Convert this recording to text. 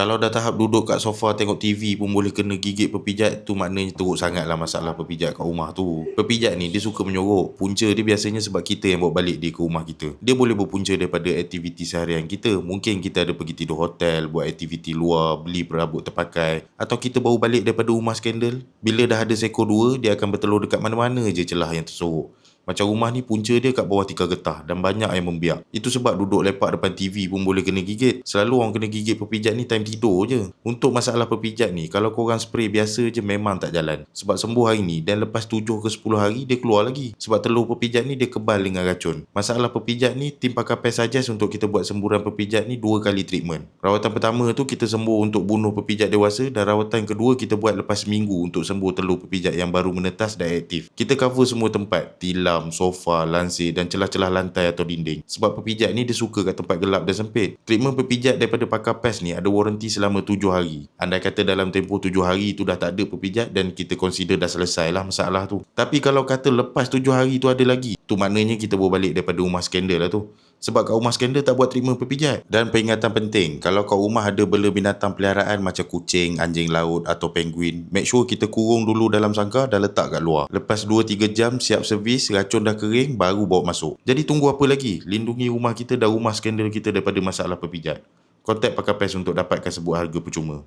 Kalau dah tahap duduk kat sofa tengok TV pun boleh kena gigit pepijat tu maknanya teruk sangat lah masalah pepijat kat rumah tu. Pepijat ni dia suka menyorok. Punca dia biasanya sebab kita yang bawa balik dia ke rumah kita. Dia boleh berpunca daripada aktiviti seharian kita. Mungkin kita ada pergi tidur hotel, buat aktiviti luar, beli perabot terpakai. Atau kita baru balik daripada rumah skandal. Bila dah ada seekor dua, dia akan bertelur dekat mana-mana je celah yang tersorok. Macam rumah ni punca dia kat bawah tikar getah dan banyak yang membiak. Itu sebab duduk lepak depan TV pun boleh kena gigit. Selalu orang kena gigit pepijat ni time tidur je. Untuk masalah pepijat ni, kalau korang spray biasa je memang tak jalan. Sebab sembuh hari ni dan lepas 7 ke 10 hari dia keluar lagi. Sebab telur pepijat ni dia kebal dengan racun. Masalah pepijat ni, tim pakar pest suggest untuk kita buat semburan pepijat ni dua kali treatment. Rawatan pertama tu kita sembuh untuk bunuh pepijat dewasa dan rawatan kedua kita buat lepas seminggu untuk sembuh telur pepijat yang baru menetas dan aktif. Kita cover semua tempat, tilam, sofa, lansir dan celah-celah lantai atau dinding. Sebab pepijat ni dia suka kat tempat gelap dan sempit. Treatment pepijat daripada pakar pest ni ada waranti selama 7 hari. Andai kata dalam tempoh 7 hari tu dah tak ada pepijat dan kita consider dah selesai lah masalah tu. Tapi kalau kata lepas 7 hari tu ada lagi, tu maknanya kita bawa balik daripada rumah skandal lah tu. Sebab kat rumah skandal tak buat treatment pepijat. Dan peringatan penting, kalau kat rumah ada bela binatang peliharaan macam kucing, anjing laut atau penguin, make sure kita kurung dulu dalam sangkar dan letak kat luar. Lepas 2-3 jam siap servis, racun dah kering, baru bawa masuk. Jadi tunggu apa lagi? Lindungi rumah kita dan rumah skandal kita daripada masalah pepijat. Kontak pakar pes untuk dapatkan sebuah harga percuma.